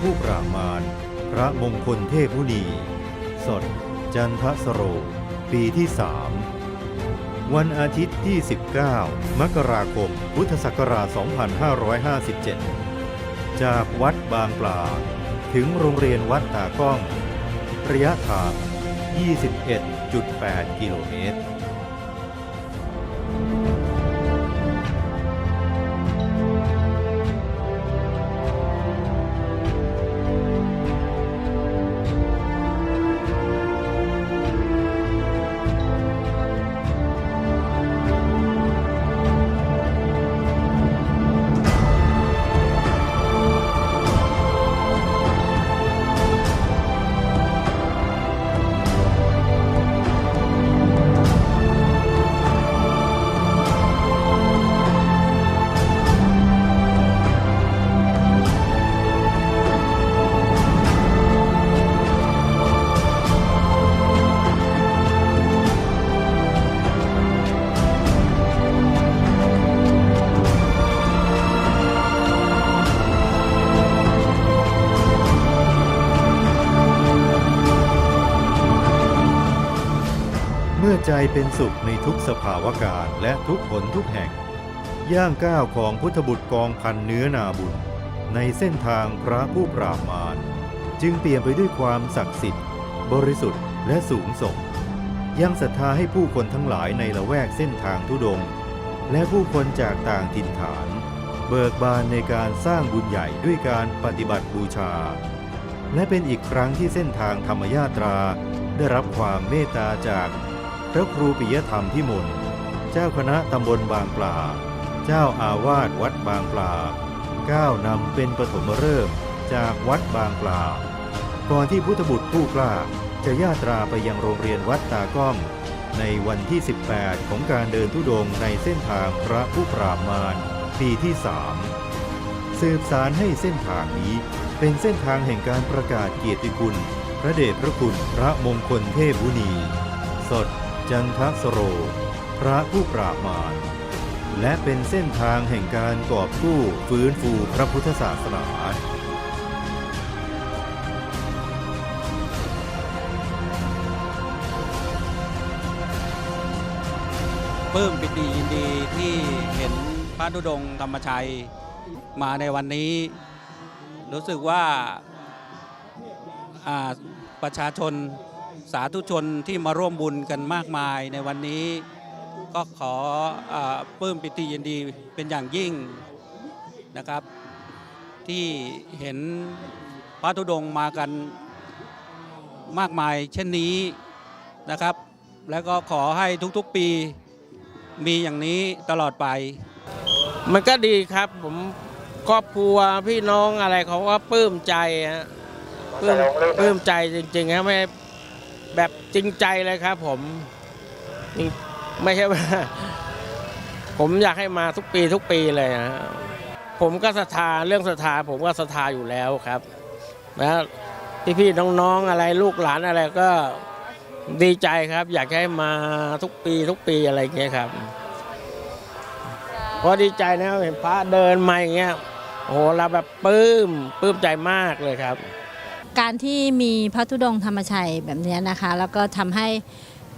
ผู้ปราบมาร พระมงคลเทพมุนี สด จันทสโร ปีที่สามวันอาทิตย์ที่ 19 มกราคม พุทธศักราช 2557 จากวัดบางปลา ถึงโรงเรียนวัดตากล้อง ระยะทาง 21.8 กิโลเมตร เป็นสุขในทุกสภาวะการและทุกผลทุกแห่ง ย่างก้าวของพุทธบุตรกองพันเนื้อนาบุญ ในเส้นทางพระผู้ปราบมารจึงเปลี่ยนไปด้วยความศักดิ์สิทธิ์ บริสุทธิ์และสูงส่ง ยังศรัทธาให้ผู้คนทั้งหลายในละแวกเส้นทางทุดงค์และผู้คนจากต่างถิ่นฐาน เบิกบานในการสร้างบุญใหญ่ด้วยการปฏิบัติบูชา และเป็นอีกครั้งที่เส้นทางธรรมยาตราได้รับความเมตตาจาก ระครูปิยธรรมพิมลเจ้าคณะตำบลบางปลา เจ้าอาวาสวัดบางปลา ก้าวนำเป็นปฐมฤกษ์จากวัดบางปลา ก่อนที่พุทธบุตรผู้กล้าจะญาตราไปยังโรงเรียนวัดตาก้องในวันที่ 18 ของการเดินทุดงในเส้นทางพระผู้ปราบมารปีที่3สืบสารให้เส้นทางนี้เป็นเส้นทางแห่งการประกาศเกียรติคุณ พระเดชพระคุณพระมงคลเทพวุนีสด จันทสโร พระผู้ปราบมารและเป็นเส้นทางแห่งการกอบกู้ฟื้นฟูพระพุทธศาสนาปลื้มปิติยินดีที่เห็นพระธุดงค์ธรรมชัยมาในวันนี้ รู้สึกว่าประชาชน สาธุชนที่มาร่วมบุญกันมากมายในวันนี้ ก็ขออาปลื้มปิติยินดีเป็นอย่างยิ่งนะครับ ที่เห็นพระธุดงค์มากันมากมายเช่นนี้นะครับ แล้วก็ขอให้ทุกๆปีมีอย่างนี้ตลอดไป มันก็ดีครับผมครอบครัวพี่น้องอะไรเขาก็ปลื้มใจฮะปลื้มปลื้มใจจริงๆครับไม่ แบบจริงใจเลยครับผมไม่ใช่ว่า ผมอยากให้มาทุกปีทุกปีเลยฮะผมก็ศรัทธาเรื่องศรัทธาผมก็ศรัทธาอยู่แล้วครับแล้วพี่ๆน้องๆอะไรลูกหลานอะไรก็ดีใจครับ อยากให้มาทุกปีทุกปีอะไรเงี้ยครับเพราะดีใจนะเห็นพระเดินมาอย่างเงี้ยโอ้โหเราแบบปลื้มปลื้มใจมากเลยครับ การที่มีพระธุดงค์ธรรมชัยแบบนี้นะคะ แล้วก็ทำให้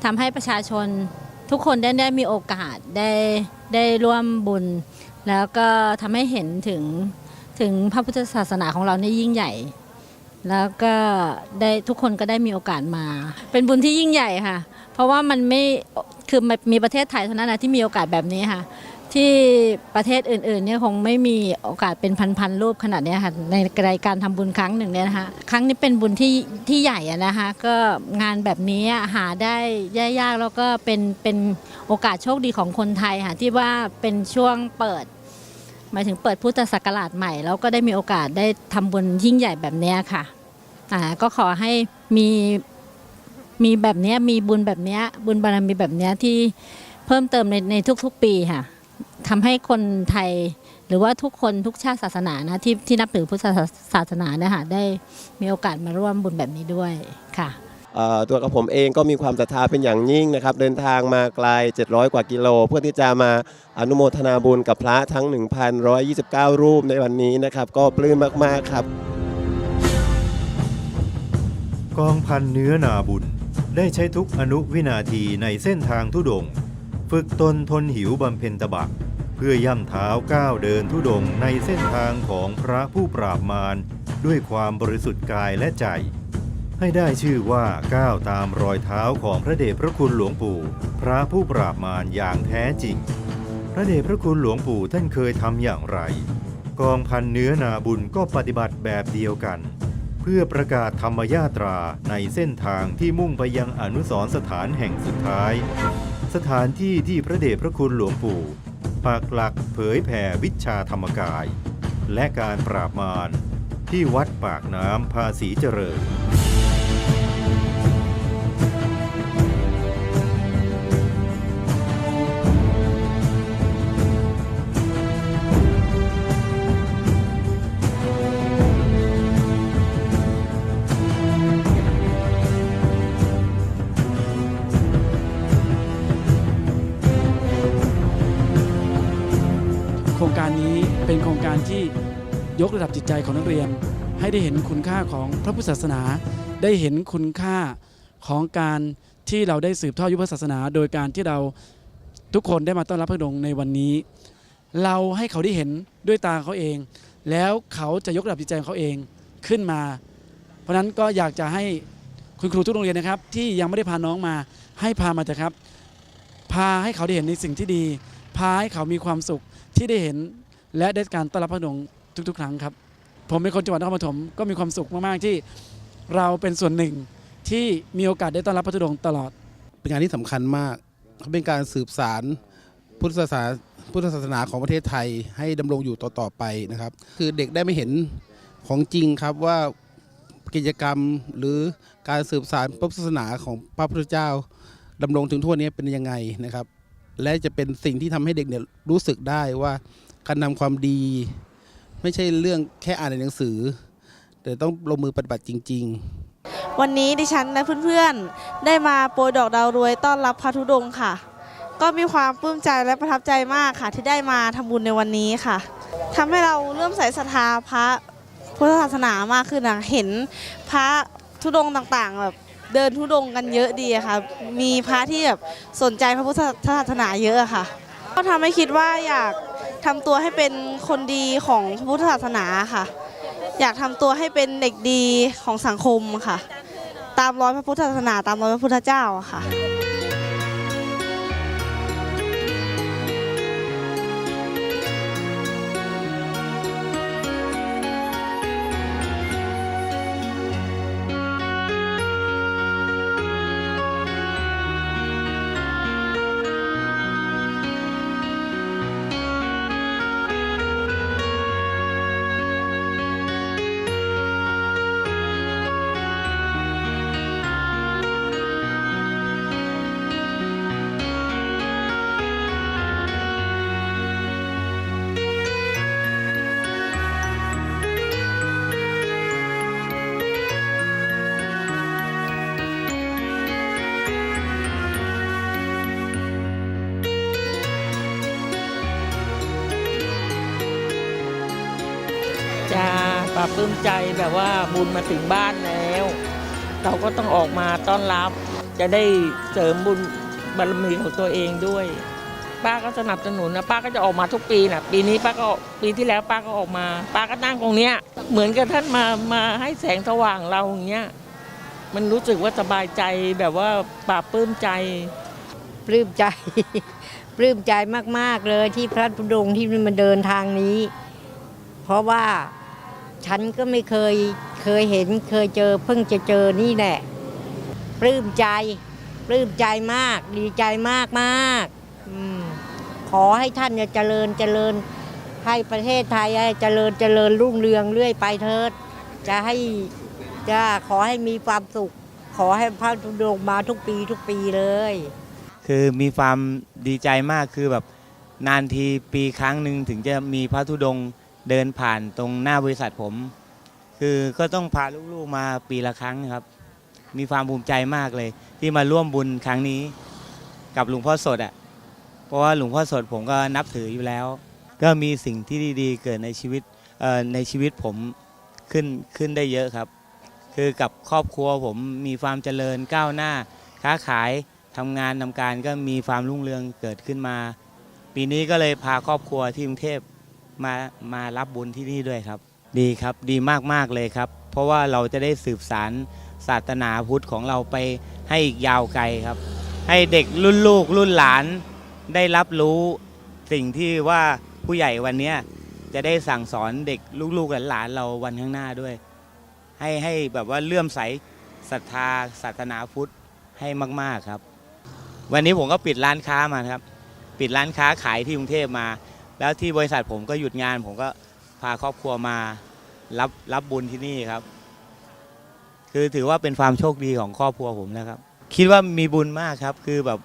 ทำให้ประชาชนทุกคนได้ได้มีโอกาสได้ได้ร่วมบุญ แล้วก็ทำให้เห็นถึงถึงพระพุทธศาสนาของเราเนี่ยยิ่งใหญ่ แล้วก็ได้ทุกคนก็ได้มีโอกาสมา เป็นบุญที่ยิ่งใหญ่ค่ะ เพราะว่ามันไม่คือมันมีประเทศไทยเท่านั้นนะที่มีโอกาสแบบนี้ค่ะ ที่ประเทศอื่นๆเนี่ยคงไม่มีโอกาสเป็นพันๆรูปขนาดนี้ค่ะในรายการทำบุญครั้งหนึ่งเนี่ยนะคะครั้งนี้เป็นบุญที่ที่ใหญ่อะนะคะก็งานแบบนี้หาได้ยากๆแล้วก็เป็นเป็นโอกาสโชคดีของคนไทยค่ะที่ว่าเป็นช่วงเปิดหมายถึงเปิดพุทธศักราชใหม่ แล้วก็ได้มีโอกาสได้ทำบุญยิ่งใหญ่แบบนี้ค่ะอ่าก็ขอให้มีมีแบบนี้มีบุญแบบนี้บุญบารมีแบบนี้ที่เพิ่มเติมในในทุกๆปีค่ะ ทำให้คนไทยหรือว่าทุกคนทุกชาติศาสนานะที่ที่นับถือพุทธศาสนาเนี่ยค่ะได้มีโอกาสมาร่วมบุญแบบนี้ด้วยค่ะเอ่อตัวกับผมเองก็มีความศรัทธาเป็นอย่างยิ่งนะครับ เดินทางมาไกล 700 กว่ากิโล เพื่อที่จะมาอนุโมทนาบุญกับพระทั้ง 1,129 รูปในวันนี้นะครับ ก็ปลื้มมาก ๆ ครับ กองพันเนื้อนาบุญได้ใช้ทุกอนุวินาทีในเส้นทางทุดงค์ ฝึกตนทนหิวบำเพ็ญตบะ เพื่อย่ำเท้าก้าวเดินทุดงในเส้นทางของพระผู้ปราบมารด้วยความบริสุทธิ์กายและใจ ให้ได้ชื่อว่าก้าวตามรอยเท้าของพระเดชพระคุณหลวงปู่ พระผู้ปราบมารอย่างแท้จริง พระเดชพระคุณหลวงปู่ท่านเคยทำอย่างไร กองพันเนื้อนาบุญก็ปฏิบัติแบบเดียวกันเพื่อประกาศธรรมยาตราในเส้นทางที่มุ่งไปยังอนุสรสถานแห่งสุดท้าย สถานที่ที่พระเดชพระคุณหลวงปู่ปักหลักเผยแผ่วิชาธรรมกาย และการปราบมารที่วัดปากน้ำภาษีเจริญ ยกระดับจิตใจของนักเรียน ให้ได้เห็นคุณค่าของพระพุทธศาสนา ได้เห็นคุณค่าของการที่เราได้สืบทอดยุทธศาสนา โดยการที่เราทุกคนได้มาต้อนรับพระดงค์ในวันนี้ เราให้เขาได้เห็นด้วยตาเขาเอง แล้วเขาจะยกระดับจิตใจของเขาเองขึ้นมา เพราะนั้นก็อยากจะให้คุณครูทุกโรงเรียนนะครับ ที่ยังไม่ได้พาน้องมาให้พามาเถอะครับ พาให้เขาได้เห็นในสิ่งที่ดี พาให้เขามีความสุขที่ได้เห็นและได้การต้อนรับพระดงค์ ทุก ๆ ครั้งครับ ผมเป็นคนจังหวัดนครปฐมก็มีความสุขมาก ๆ ที่เราเป็นส่วนหนึ่งที่มีโอกาสได้ต้อนรับพระธุดงค์ตลอด เป็นงานที่สำคัญมากเขาเป็นการสืบสารพุทธศาสนาพุทธศาสนาของประเทศไทยให้ดำรงอยู่ต่อๆไปนะครับ คือเด็กได้ไม่เห็นของจริงครับว่ากิจกรรมหรือการสืบสารพระพุทธศาสนาของพระพุทธเจ้าดำรงถึงทั่วนี้เป็นยังไงนะครับ และจะเป็นสิ่งที่ทำให้เด็กเนี่ยรู้สึกได้ว่าการนำความดี ไม่ใช่เรื่องแค่อ่านในหนังสือ แต่ต้องลงมือปฏิบัติจริง ๆ วันนี้ดิฉันและเพื่อนๆ ได้มาโปรยดอกดาวรวยต้อนรับพระธุดงค์ค่ะ ก็มีความปลื้มใจและประทับใจมากค่ะ ที่ได้มาทำบุญในวันนี้ค่ะทำให้เราเริ่มใส่ศรัทธาพระพุทธศาสนามากขึ้นนะเห็นพระธุดงค์ต่างๆแบบเดินธุดงค์กันเยอะดีค่ะ มีพระที่แบบสนใจพระพุทธศาสนาเยอะอะค่ะ ก็ทำให้คิดว่าอยาก ทำตัวให้เป็นคนดีของพุทธศาสนาค่ะ อยากทำตัวให้เป็นเด็กดีของสังคมค่ะ ตามรอยพระพุทธศาสนา ตามรอยพระพุทธเจ้าค่ะ ปลื้มใจแบบว่าบุญมาถึงบ้านแล้ว เราก็ต้องออกมาต้อนรับ จะได้เสริมบุญบารมีของตัวเองด้วย ป้าก็สนับสนุนนะป้าก็จะออกมาทุกปีนะปีนี้ป้าก็ปีที่แล้วป้าก็ออกมา ป้าก็นั่งตรงเนี้ย เหมือนกับท่านมามาให้แสงสว่างเราอย่างเงี้ยมันรู้สึกว่าสบายใจแบบว่าปลาปลื้มใจปลื้มใจปลื้มใจมาก ๆ เลยที่พระธุดงค์ที่มันเดินทางนี้ เพราะว่า ฉันก็ไม่เคยเคยเห็นเคยเจอเพิ่งจะเจอนี่แหละปลื้มใจปลื้มใจมาก ดีใจมากมากขอให้ท่านเนี่ยเจริญเจริญ ให้ประเทศไทยเจริญเจริญรุ่งเรืองเรื่อยไปเถิด จะให้จะขอให้มีความสุข ขอให้พระธุดงค์มาทุกปีทุกปีเลย คือมีความดีใจมากคือแบบนานทีปีครั้งหนึ่งถึงจะมีพระธุดงค์ เดินผ่านตรงหน้าบริษัทผม คือก็ต้องพาลูกๆมาปีละครั้งครับ มีความภูมิใจมากเลย ที่มาร่วมบุญครั้งนี้กับหลวงพ่อสดอะเพราะว่าหลวงพ่อสดผมก็นับถืออยู่แล้ว ก็มีสิ่งที่ดีๆ เกิดในชีวิตในชีวิตผมขึ้นขึ้นได้เยอะครับ คือกับครอบครัวผมมีความเจริญก้าวหน้า ค้าขายทำงานทำการก็มีความรุ่งเรืองเกิดขึ้นมา ปีนี้ก็เลยพาครอบครัวที่กรุงเทพ มามารับบุญที่นี่ด้วยครับ ดีครับดีมากๆเลยครับ เพราะว่าเราจะได้สืบสารศาสนาพุทธของเราไปให้อีกยาวไกลครับ ให้เด็กรุ่นลูกรุ่นหลานได้รับรู้สิ่งที่ว่าผู้ใหญ่วันเนี้ยจะได้สั่งสอนเด็กลูกๆหลานๆเราวันข้างหน้าด้วย ให้ให้แบบว่าเลื่อมใสศรัทธาศาสนาพุทธให้มาก ๆครับ วันนี้ผมก็ปิดร้านค้ามาครับ ปิดร้านค้าขายที่กรุงเทพมา แล้วที่บริษัทผมก็หยุดงาน ผมก็พาครอบครัวมารับรับบุญที่นี่ครับ คือถือว่าเป็นความโชคดีของครอบครัวผมนะครับ คิดว่ามีบุญมากครับ คือแบบ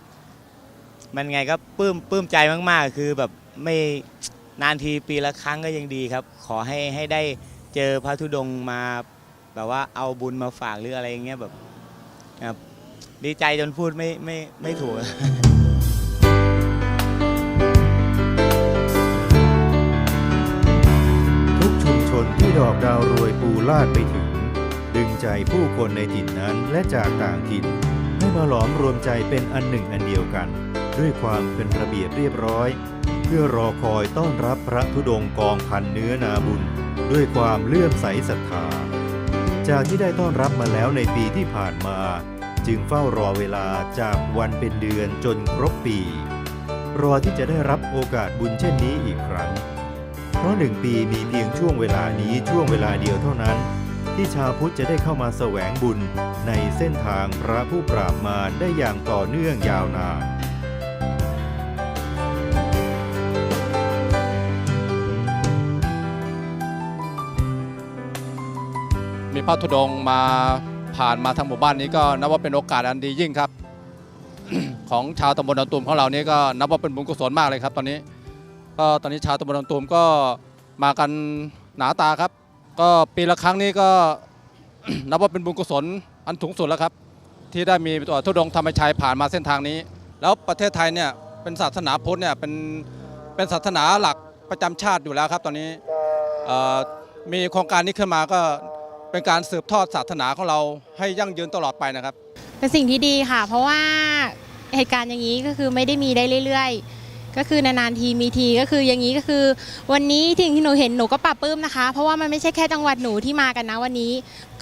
มันไงก็ปลื้มปลื้มใจมากๆ คือแบบไม่นานทีปีละครั้งก็ยังดีครับ ขอให้ให้ได้เจอพระธุดงค์มาแบบว่าเอาบุญมาฝากหรืออะไรอย่างเงี้ยแบบครับดีใจจนพูดไม่ไม่ไม่ถูก ดอกดาวรวยปูลาดไปถึง ดึงใจผู้คนในถิ่นนั้นและจากต่างถิ่นให้มาหลอมรวมใจเป็นอันหนึ่งอันเดียวกัน ด้วยความเป็นระเบียบเรียบร้อย เพื่อรอคอยต้อนรับพระธุดงกองพันเนื้อนาบุญ ด้วยความเลื่อมใสศรัทธา จากที่ได้ต้อนรับมาแล้วในปีที่ผ่านมา จึงเฝ้ารอเวลาจากวันเป็นเดือนจนครบปี รอที่จะได้รับโอกาสบุญเช่นนี้อีกครั้ง ราะหนึ่งปีมีเพียงช่วงเวลานี้ช่วงเวลาเดียวเท่านั้น ที่ชาวพุทธจะได้เข้ามาแสวงบุญในเส้นทางพระผู้ปราบมารได้อย่างต่อเนื่องยาวนานมีพระธุดงค์มาผ่านมาทางหมู่บ้านนี้ก็นับว่าเป็นโอกาสอันดียิ่งครับ ของชาวตำบลดอนตูมของเรานี่ก็นับว่าเป็นบุญกุศลมากเลยครับตอนนี้ ก็ตอนนี้ชาวตำบลดอนตูมก็มากันหนาตาครับ ก็ปีละครั้งนี้ก็นับว่าเป็นบุญกุศลอันสูงสุดแล้วครับ ที่ได้มีตัวธุดงธรรมชัยผ่านมาเส้นทางนี้ แล้วประเทศไทยเนี่ยเป็นศาสนาพุทธเนี่ยเป็นเป็นศาสนาหลักประจำชาติอยู่แล้วครับ ตอนนี้มีโครงการนี้ขึ้นมาก็เป็นการสืบทอดศาสนาของเราให้ยั่งยืนตลอดไปนะครับ เป็นสิ่งที่ดีค่ะ เพราะว่าเหตุการณ์อย่างนี้ก็คือไม่ได้มีได้เรื่อย ๆ ก็คือนานๆทีมีทีก็คืออย่างนี้ก็คือ วันนี้ที่ที่หนูเห็นหนูก็ปรับปลื้มนะคะ เพราะว่ามันไม่ใช่แค่จังหวัดหนูที่มากันนะวันนี้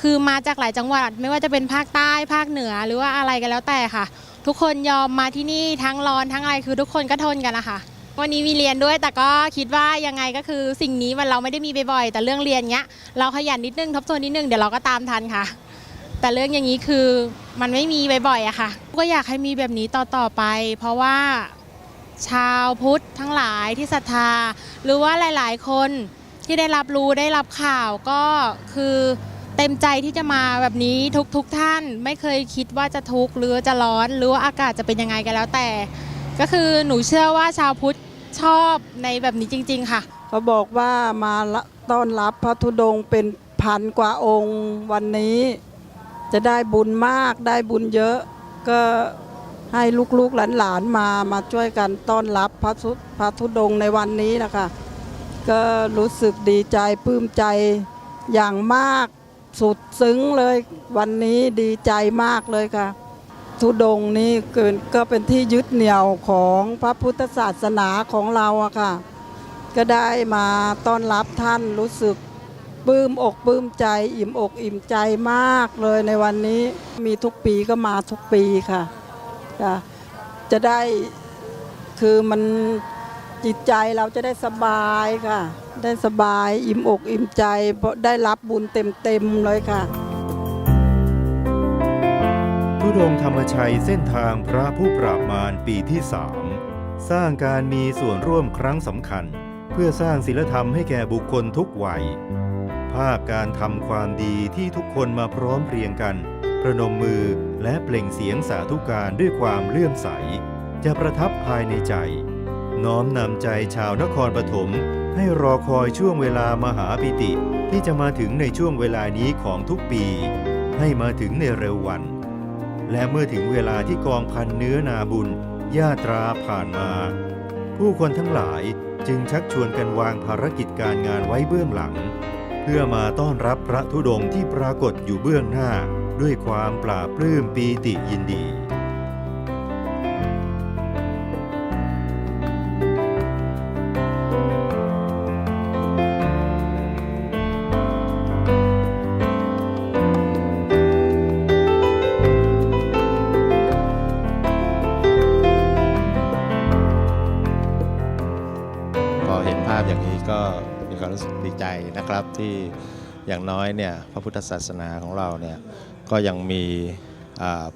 คือมาจากหลายจังหวัดไม่ว่าจะเป็นภาคใต้ภาคเหนือหรือว่าอะไรกันแล้วแต่ค่ะ ทุกคนยอมมาที่นี่ทั้งร้อนทั้งอะไรคือทุกคนก็ทนกันนะคะวันนี้มีเรียนด้วยแต่ก็คิดว่ายังไงก็คือสิ่งนี้มันเราไม่ได้มีบ่อยๆแต่เรื่องเรียนเนี้ย เราขยันนิดนึงทบทวนนิดนึงเดี๋ยวเราก็ตามทันค่ะ แต่เรื่องอย่างนี้คือมันไม่มีบ่อยๆอะค่ะ ก็อยากให้มีแบบนี้ต่อๆไป เพราะว่า ชาวพุทธทั้งหลายที่ศรัทธา หรือว่าหลายๆ คนที่ได้รับรู้ได้รับข่าวก็คือเต็มใจที่จะมาแบบนี้ทุกๆทท่าน ไม่เคยคิดว่าจะทุกข์หรือจะร้อนหรือว่าอากาศจะเป็นยังไงกันแล้วแต่ ก็คือหนูเชื่อว่าชาวพุทธชอบในแบบนี้จริง ๆ ค่ะเขาบอกว่ามาต้อนรับพระธุดงค์เป็นพันกว่าองค์วันนี้ จะได้บุญมากได้บุญเยอะก็ ให้ลูกๆหลานๆมามาช่วยกันต้อนรับพระธุพระธุดงในวันนี้นะคะก็รู้สึกดีใจปลื้มใจอย่างมากสุดซึ้งเลยวันนี้ดีใจมากเลยค่ะ ธุดงนี้เกินก็เป็นที่ยึดเหนี่ยวของพระพุทธศาสนาของเราอะค่ะ ก็ได้มาต้อนรับท่านรู้สึกปลื้มอกปลื้มใจ อิ่มอกอิ่มใจมากเลยในวันนี้มีทุกปีก็มาทุกปีค่ะ ค่ะจะได้คือมันจิตใจเราจะได้สบายค่ะ ได้สบายอิ่มอกอิ่มใจเพราะได้รับบุญเต็มๆเลยค่ะทุดงธรรมชัยเส้นทางพระผู้ปราบมารปีที่สามสร้างการมีส่วนร่วมครั้งสำคัญ เพื่อสร้างศีลธรรมให้แก่บุคคลทุกวัย ภาพการทำความดีที่ทุกคนมาพร้อมเพรียงกัน ประนมมือ และเปล่งเสียงสาธุการด้วยความเลื่อมใส จะประทับภายในใจ น้อมนำใจชาวนครปฐมให้รอคอยช่วงเวลามหาปิติ ที่จะมาถึงในช่วงเวลานี้ของทุกปี ให้มาถึงในเร็ววัน และเมื่อถึงเวลาที่กองพันเนื้อนาบุญญาตราผ่านมา ผู้คนทั้งหลายจึงชักชวนกันวางภารกิจการงานไว้เบื้องหลัง เพื่อมาต้อนรับพระธุดงค์ที่ปรากฏอยู่เบื้องหน้า ด้วยความปลาบปลื้มปีติยินดี พอเห็นภาพอย่างนี้ก็มีความรู้สึกดีใจนะครับที่อย่างน้อยเนี่ยพระพุทธศาสนาของเราเนี่ย ก็ยังมี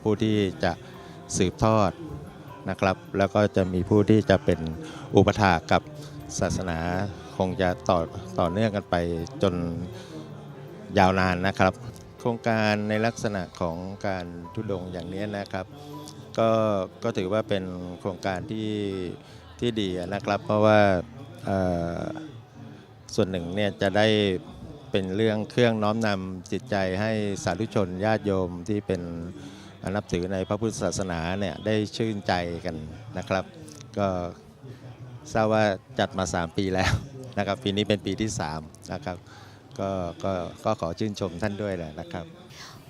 ผู้ที่จะสืบทอดนะครับ แล้วก็จะมีผู้ที่จะเป็นอุปถากกับศาสนาคงจะต่อต่อเนื่องกันไปจนยาวนานนะครับ โครงการในลักษณะของการทุดงอย่างนี้นะครับก็ก็ถือว่าเป็นโครงการที่ที่ดีนะครับ เพราะว่าส่วนหนึ่งเนี่ยจะได้ เป็นเรื่องเครื่องน้อมนำจิตใจให้สาธุชนญาติโยมที่เป็นนับถือในพระพุทธศาสนาเนี่ยได้ชื่นใจกันนะครับ ก็ทราบว่าจัดมา 3 ปีแล้วนะครับปีนี้เป็นปีที่3นะครับก็ก็ก็ขอชื่นชมท่านด้วยแหละนะครับ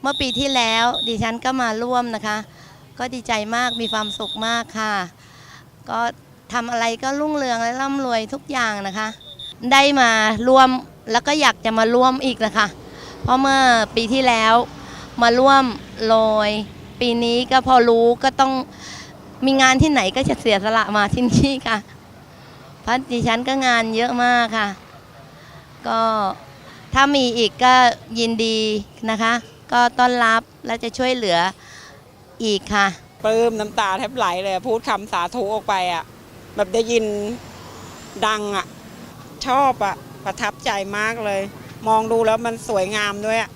เมื่อปีที่แล้วดิฉันก็มาร่วมนะคะ ก็ดีใจมากมีความสุขมากค่ะ ก็ทำอะไรก็รุ่งเรืองและร่ำรวยทุกอย่างนะคะ ได้มาร่วม แล้วก็อยากจะมาร่วมอีกนะคะ เพราะเมื่อปีที่แล้วมาร่วมโรยปีนี้ก็พอรู้ก็ต้องมีงานที่ไหนก็จะเสียสละมาที่นี่ค่ะพราะดิฉันก็งานเยอะมากค่ะ ก็ถ้ามีอีกก็ยินดีนะคะ ก็ต้อนรับและจะช่วยเหลืออีกค่ะปลื้มน้ำตาแทบไหลเลย พูดคำสาธุออกไปอะ แบบได้ยินดังอะ ชอบอะ ประทับใจมากเลย มองดูแล้วมันสวยงามด้วยอะ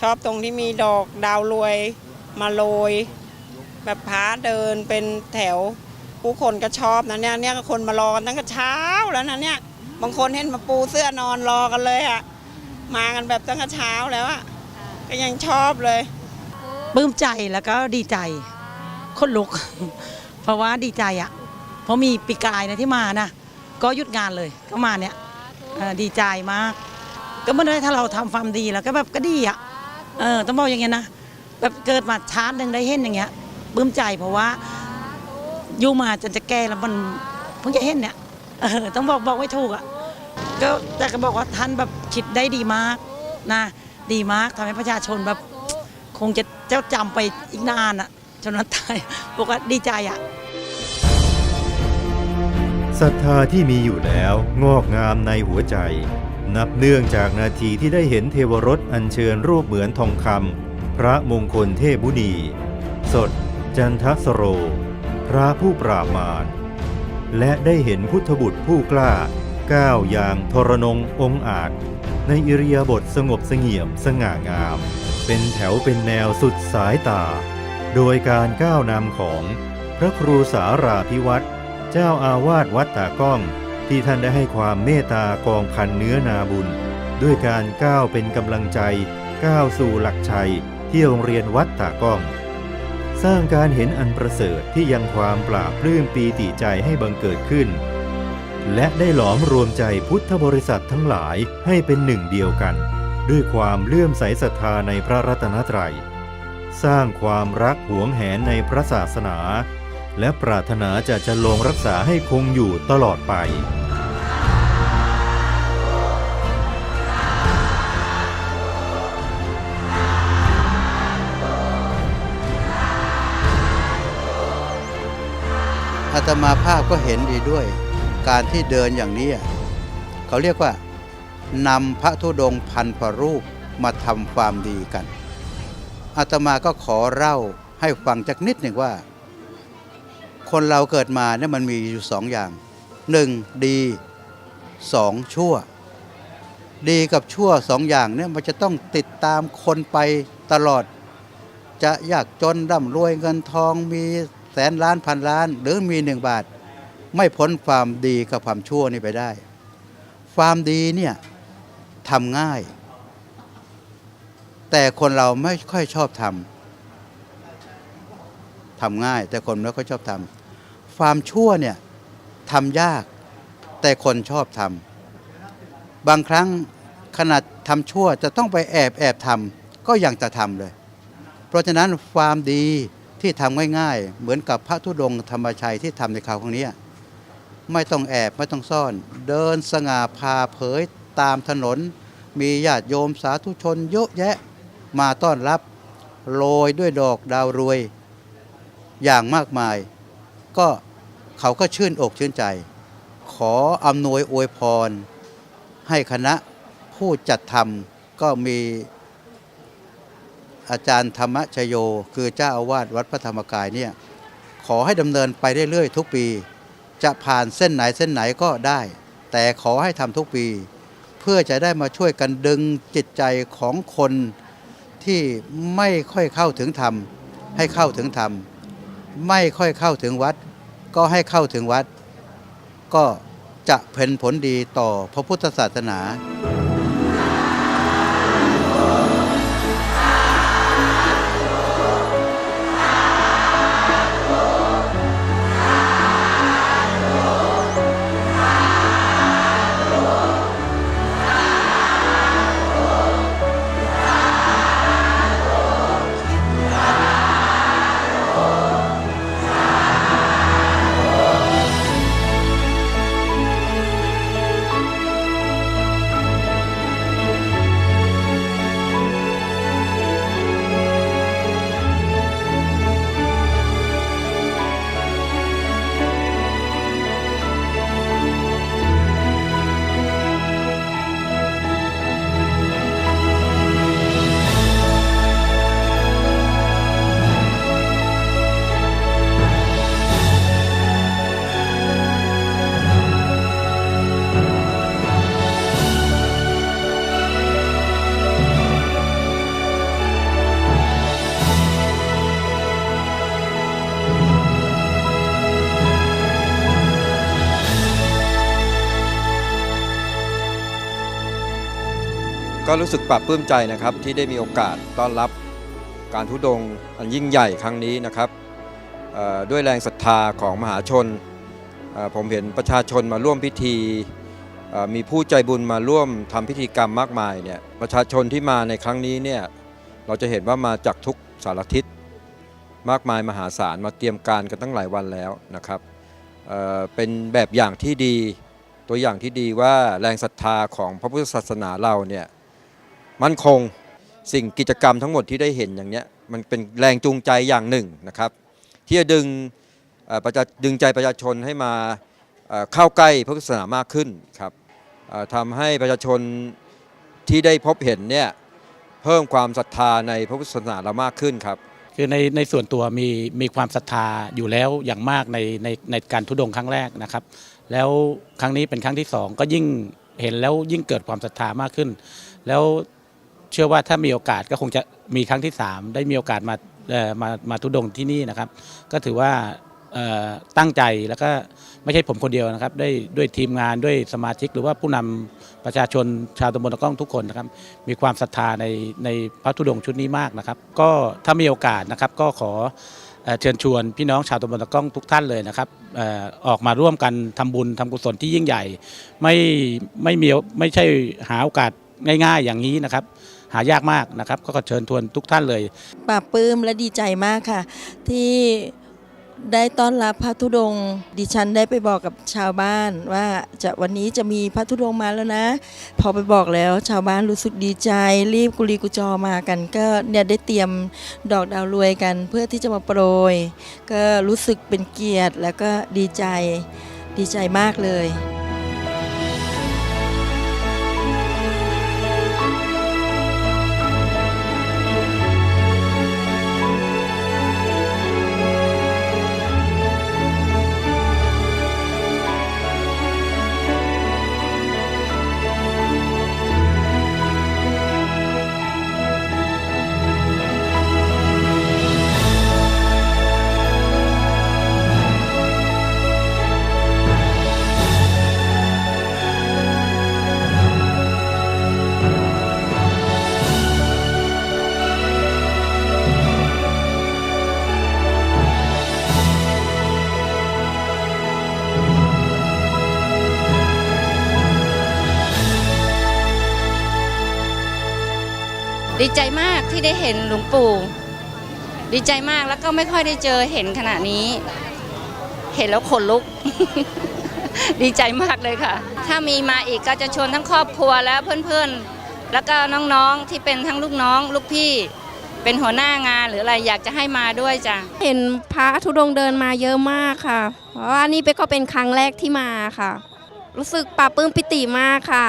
ชอบตรงที่มีดอกดาวรวยมาโรย แบบพระเดินเป็นแถวผู้คนก็ชอบนะเนี่ยเนี่ยคนมารอกันตั้งแต่เช้าแล้วนะเนี่ยบางคนเห็นมาปูเสื้อนอนรอกันเลยอะมากันแบบตั้งแต่เช้าแล้วอะก็ยังชอบเลยปลื้มใจแล้วก็ดีใจคนลุก เพราะว่าดีใจอะ่ะเพราะมีปีกายนะที่มานะก็หยุดงานเลยก็มาเนี่ย ดีใจมาก ก็เมื่อถ้าเราทำความดีแล้วก็แบบก็ดีอะเออต้องบอกอย่างเงี้ยนะแบบเกิดมาชาติหนึ่งได้เห็นอย่างเงี้ยปลื้มใจเพราะว่าอยู่มาจนจะแก่แล้วมันเพิ่งจะเห็นเนี่ยเออต้องบอกบอกไม่ถูกอะก็แต่ก็บอกว่าท่านแบบคิดได้ดีมากนะดีมากทำให้ประชาชนแบบคงจะเจ้าจำไปอีกนานอะจนวันตายบอกว่าดีใจอะ ศรัทธาที่มีอยู่แล้วงอกงามในหัวใจ นับเนื่องจากนาทีที่ได้เห็นเทวรถอัญเชิญรูปเหมือนทองคำพระมงคลเทพมุนีสด จันทสโร พระผู้ปราบมารและได้เห็นพุทธบุตรผู้กล้าก้าวอย่างทรนงองอาจ ในอิริยาบถสงบเสงี่ยมสง่างาม เป็นแถวเป็นแนวสุดสายตา โดยการก้าวนำของพระครูสาราพิวัตร เจ้าอาวาสวัดตากล้อง ที่ท่านได้ให้ความเมตตากองพันเนื้อนาบุญ ด้วยการก้าวเป็นกำลังใจก้าวสู่หลักชัยที่โรงเรียนวัดตากล้อง สร้างการเห็นอันประเสริฐที่ยังความปราบปลื้มปีติใจให้บังเกิดขึ้น และได้หลอมรวมใจพุทธบริษัททั้งหลายให้เป็นหนึ่งเดียวกัน ด้วยความเลื่อมใสศรัทธาในพระรัตนตรัย สร้างความรักหวงแหนในพระศาสนา และปรารถนาจะจะลงรักษาให้คงอยู่ตลอดไป อาตมาภาพก็เห็นดีด้วย การที่เดินอย่างนี้ เขาเรียกว่านำพระธุดงพันพระรูปมาทำความดีกันอาตมาก็ขอเล่าให้ฟังจักนิดหนึ่งว่า คนเราเกิดมาเนี่ยมันมีอยู่สองอย่างหนึ่งดีสองชั่ว ดีกับชั่วสองอย่างเนี่ยมันจะต้องติดตามคนไปตลอด จะยากจนร่ำรวยเงินทองมีแสนล้านพันล้าน หรือมีหนึ่งบาท ไม่พ้นความดีกับความชั่วนี่ไปได้ ความดีเนี่ยทำง่าย แต่คนเราไม่ค่อยชอบทำ ทำง่าย แต่คนไม่ค่อยชอบทำความชั่วเนี่ยทำยาก แต่คนชอบทำบางครั้งขนาดทำชั่วจะต้องไปแอบแอบทำก็ยังจะทำเลย เพราะฉะนั้นความดีที่ทำง่ายๆ เหมือนกับพระธุดงค์ธรรมชัยที่ทำในคราวครั้งนี้ไม่ต้องแอบไม่ต้องซ่อน เดินสง่าพาเผยตามถนน มีญาติโยมสาธุชนเยอะแยะมาต้อนรับ โรยด้วยดอกดาวรวย อย่างมากมาย ก็เขาก็ชื่นอกชื่นใจ ขออำนวยอวยพร ให้คณะผู้จัดทำก็มีอาจารย์ธรรมชโย คือเจ้าอาวาสวัดพระธรรมกายเนี่ยขอให้ดำเนินไปเรื่อยๆทุกปี จะผ่านเส้นไหนเส้นไหนก็ได้ แต่ขอให้ทำทุกปี เพื่อจะได้มาช่วยกันดึงจิตใจของคนที่ไม่ค่อยเข้าถึงธรรมให้เข้าถึงธรรม ไม่ค่อยเข้าถึงวัด ก็ให้เข้าถึงวัด ก็จะเป็นผลดีต่อพระพุทธศาสนา ก็รู้สึกปรับปลื้มใจนะครับที่ได้มีโอกาสต้อนรับการทุดงอันยิ่งใหญ่ครั้งนี้นะครับด้วยแรงศรัทธาของมหาชน ผมเห็นประชาชนมาร่วมพิธีมีผู้ใจบุญมาร่วมทำพิธีกรรมมากมายเนี่ยประชาชนที่มาในครั้งนี้เนี่ยเราจะเห็นว่ามาจากทุกสารทิศมากมายมหาศาลมาเตรียมการกันตั้งหลายวันแล้วนะครับเเป็นแบบอย่างที่ดี ตัวอย่างที่ดีว่าแรงศรัทธาของพระพุทธศาสนาเราเนี่ย มั่นคง สิ่งกิจกรรมทั้งหมดที่ได้เห็นอย่างเนี้ยมันเป็นแรงจูงใจอย่างหนึ่งนะครับ ที่จะดึงประชาดึงใจประชาชนให้มาเข้าใกล้พระพุทธศาสนามากขึ้นครับทำให้ประชาชนที่ได้พบเห็นเนี่ยเพิ่มความศรัทธาในพระพุทธศาสนาเรามากขึ้นครับ คือในในส่วนตัวมีมีความศรัทธาอยู่แล้วอย่างมากในในในการทุดงค์ครั้งแรกนะครับ แล้วครั้งนี้เป็นครั้งที่สองก็ยิ่งเห็นแล้วยิ่งเกิดความศรัทธามากขึ้น แล้ว เชื่อว่าถ้ามีโอกาสก็คงจะมีครั้งที่สามได้มีโอกาสมามามาทุดงที่นี่นะครับ ก็ถือว่าตั้งใจแล้วก็ไม่ใช่ผมคนเดียวนะครับ ได้ด้วยทีมงานด้วยสมาชิก หรือว่าผู้นำประชาชนชาวตำบลตะก้องทุกคนนะครับ มีความศรัทธาในในพระธุดงชุดนี้มากนะครับ ก็ถ้ามีโอกาสนะครับก็ขอเชิญชวนพี่น้องชาวตำบลตะก้องทุกท่านเลยนะครับออออกมาร่วมกันทำบุญทำกุศลที่ยิ่งใหญ่ ไม่ไม่มีไม่ใช่หาโอกาสง่าย ๆ อย่างนี้นะครับ หายากมากนะครับ ก็ขอเชิญชวนทุกท่านเลยปลาบปลื้มและดีใจมากค่ะ ที่ได้ต้อนรับพระธุดงค์ดิฉันได้ไปบอกกับชาวบ้านว่าจะวันนี้จะมีพระธุดงค์มาแล้วนะ พอไปบอกแล้วชาวบ้านรู้สึกดีใจ รีบกุลีกุจอมากัน ก็เนี่ยได้เตรียมดอกดาวรวยกัน เพื่อที่จะมาโปรย ก็รู้สึกเป็นเกียรติแล้วก็ดีใจดีใจมากเลย ใจมากที่ได้เห็นหลวงปู่ ดีใจมากแล้วก็ไม่ค่อยได้เจอเห็นขณะนี้ เห็นแล้วขนลุก ดีใจมากเลยค่ะ ถ้ามีมาอีกก็จะชวนทั้งครอบครัวและเพื่อนๆ แล้วก็น้องๆที่เป็นทั้งลูกน้อง ลูกพี่เป็นหัวหน้างานหรืออะไรอยากจะให้มาด้วยจ้ะเห็นพระธุดงค์เดินมาเยอะมากค่ะ เพราะว่านี่เป็นก็เป็นครั้งแรกที่มาค่ะ รู้สึกปลาบปลื้มปิติมากค่ะ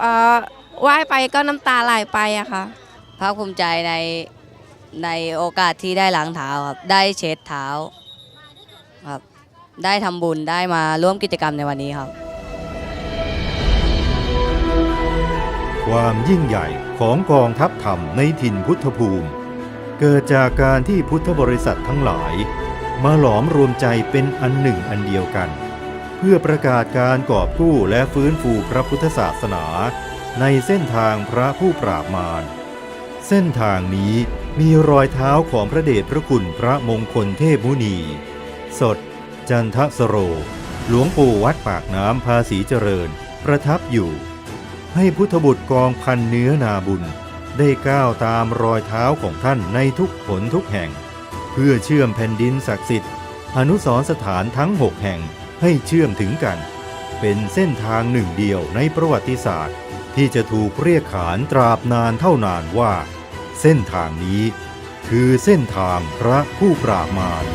เอ่อไหว้ไปก็น้ำตาไหลไปอะค่ะ ภาคภูมิใจในในโอกาสที่ได้ล้างเท้าครับ ได้เช็ดเท้าครับ ได้ทำบุญได้มาร่วมกิจกรรมในวันนี้ครับ ความยิ่งใหญ่ของกองทัพธรรมในถิ่นพุทธภูมิ เกิดจากการที่พุทธบริษัททั้งหลาย มาหลอมรวมใจเป็นอันหนึ่งอันเดียวกัน เพื่อประกาศการกอบกู้และฟื้นฟูพระพุทธศาสนา ในเส้นทางพระผู้ปราบมาร เส้นทางนี้มีรอยเท้าของพระเดชพระคุณพระมงคลเทพมุนี สด จันทสโร หลวงปู่วัดปากน้ำภาษีเจริญ ประทับอยู่ ให้พุทธบุตรกองพันเนื้อนาบุญ ได้ก้าวตามรอยเท้าของท่านในทุกผลทุกแห่ง เพื่อเชื่อมแผ่นดินศักดิ์สิทธิ์ อนุสรสถานทั้งหกแห่งให้เชื่อมถึงกัน เป็นเส้นทางหนึ่งเดียวในประวัติศาสตร์ ที่จะถูกเรียกขานตราบนานเท่านานว่า เส้นทางนี้ คือเส้นทางพระผู้ปราบมาร